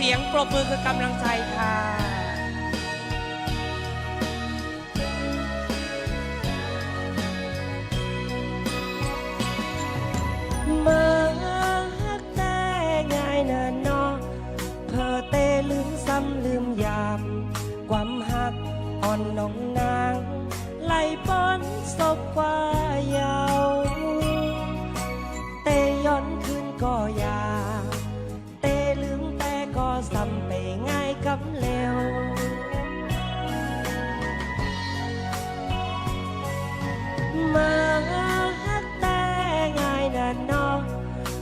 สียงปรบมือคือกำลังใจค่ะเมื่อฮักแต่ง่ายนะเนาะเพอเตลืมซ้ำลืมยาม ความหักอ่อนน้อง กำเร็วมาฮักแต่ง่ายนะเน้อง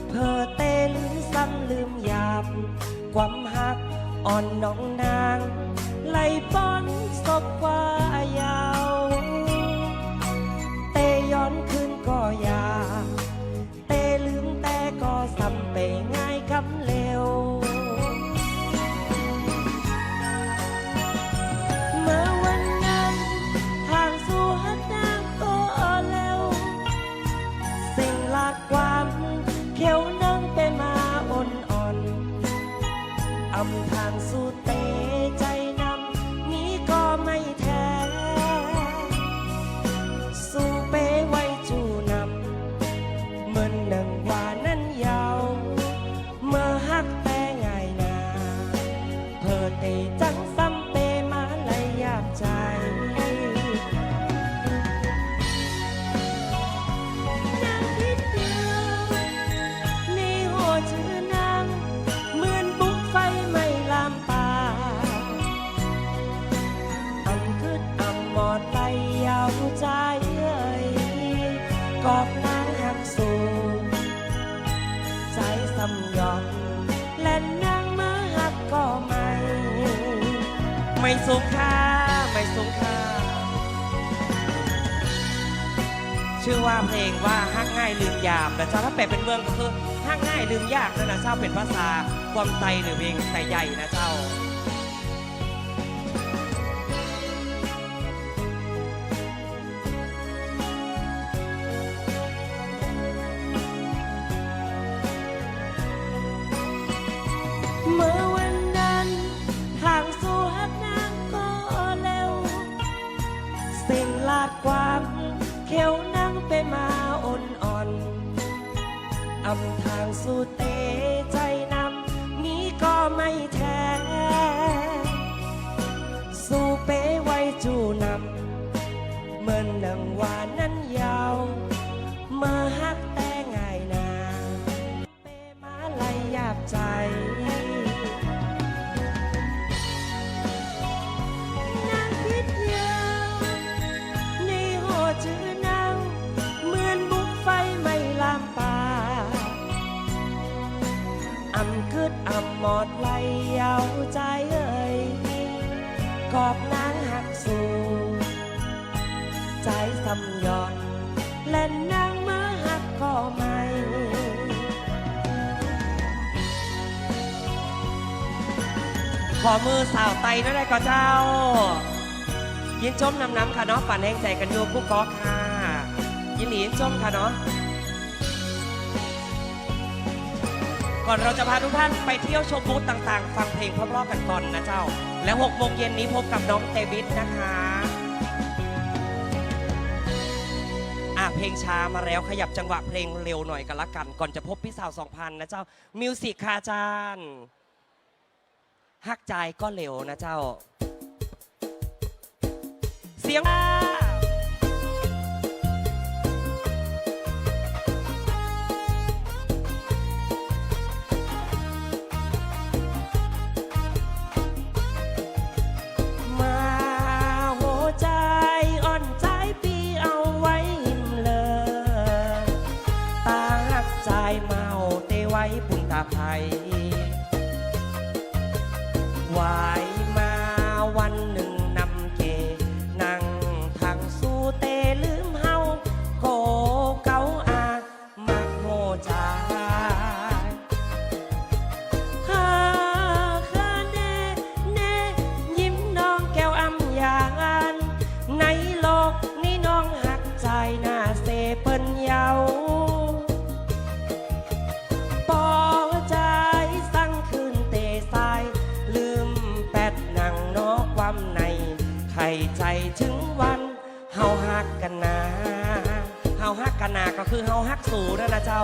เพอเต้ลืมซ้ำลืมหยาบ ความหักอ่อนน้องนาง ไหลป้อนศพว่ายา อำทางสู่เต อบนางหักสูงใจสำยอมและนางมาหักก็ไม่ ไม่สูงค่ะไม่สูงค่ะชื่อว่าเพลงว่าฮักง่ายลืมยามแต่เจ้าถ้าแปลเป็นเมืองก็คือฮักง่ายลืมยากนั่นนะเจ้าเป็นภาษาความไตหรือเพลงไตใหญ่นะเจ้าำทางสู่เตใจนำนี้ก็ไม่แท้สู่เปไว้จูนำเหมือนหนังวานนั้น ไหลยาวใจเอ่ยกอบนางหักสูใจสำยอนและนางมาหักก็ไม่ขอมือสาวไตนั่นได้ก็เจ้า ยินชมนำน้ำค่ะเนาะฝันแห้งใจกันอยู่ผู้กอค่ะยินหลียินชมค่ะเนาะ ก่อนเราจะพาทุกท่านไปเที่ยวชมบูธต่างๆ ฟังเพลงเพราะๆกันก่อนนะเจ้า แล้ว6โมงเย็นนี้พบกับน้องเตวิทนะคะอะเพลงช้ามาแล้วขยับจังหวะเพลงเร็วหน่อยกันละกัน ก่อนจะพบพี่สาว2,000นะเจ้ามิวสิกคาจารย์ฮักใจก็เร็วนะเจ้า เสียง ให้ ใจถึงวันเฮาฮักกันนาเฮาฮักกันนาก็คือเฮาฮักสูนั่นนะเจ้า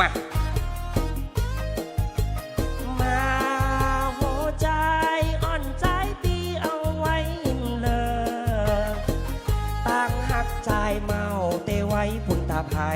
มามาหัวใจอ่อนใจปีเอาไว้เลยตั้งหักใจเมาเตไว้ปุ่นตาไผ่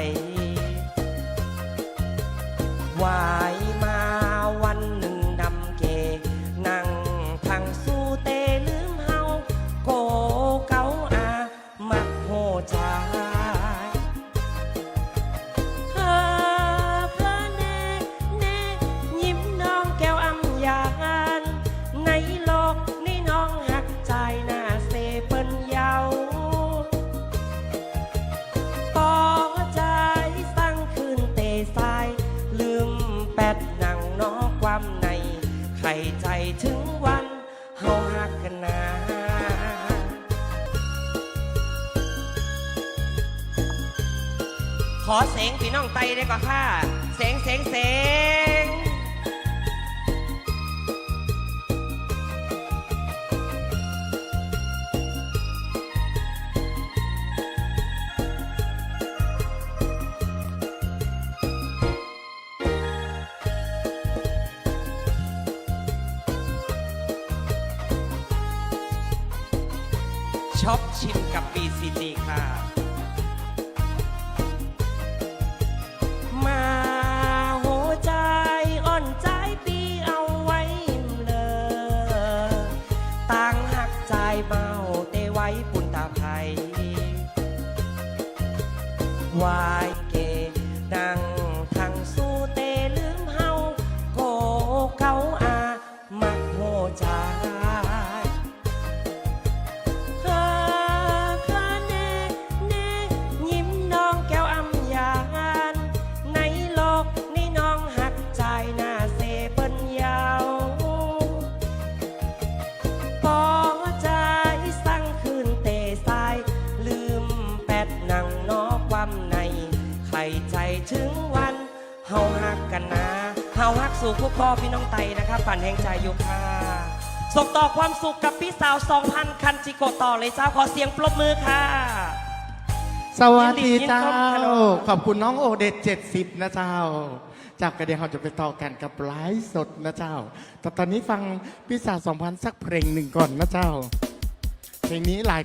ขอเสียงพี่น้องไตได้ก่อนค่ะ เสียงเสียงเสียงช็อปชิมกับ BCG ค่ะ ว ถึงวันเฮาหักกันนะเฮาหักสู่ผู้พ่อพี่น้องไตนะครับปั่นแห่งใจอยู่ค่ะส่งต่อความสุขกับพี่สาว 2,000 คันจิโกะต่อเลยเจ้าขอเสียงปรบมือค่ะ สวัสดีเจ้ายินดีต้อนรับขอบคุณน้องโอเดต70 นะเจ้า จากกระเดียวเราจะไปต่อกันกับไลฟ์สดนะเจ้า แต่ตอนนี้ฟังพี่สาว 2,000 สักเพลงหนึ่งก่อนนะเจ้า เพลงนี้หลาย